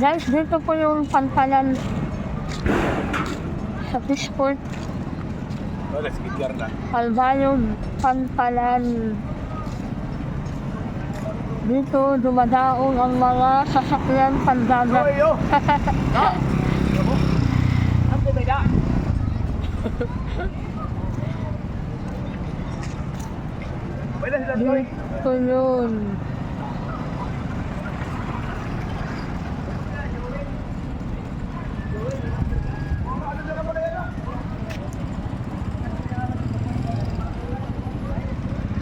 Guys, dito po yung pantalan sa Fishport. Wala, sige, na. Calvario, pantalan. Dito, dumadaong ang mga sasakyan pandagat. Oy, oh! Ha? Ako may daan. Wala sila, Dito yun.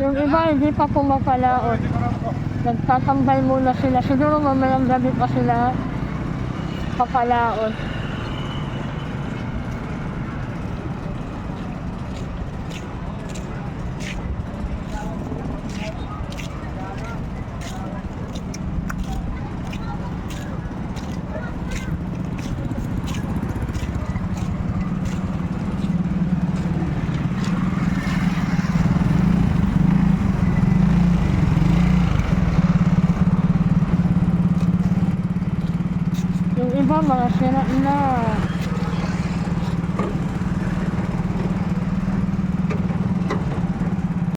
Yung iba hindi pa pumapalaot. Nagtatambay muna sila. Siguro mamayang gabi pa sila papalaot. Mga sira na.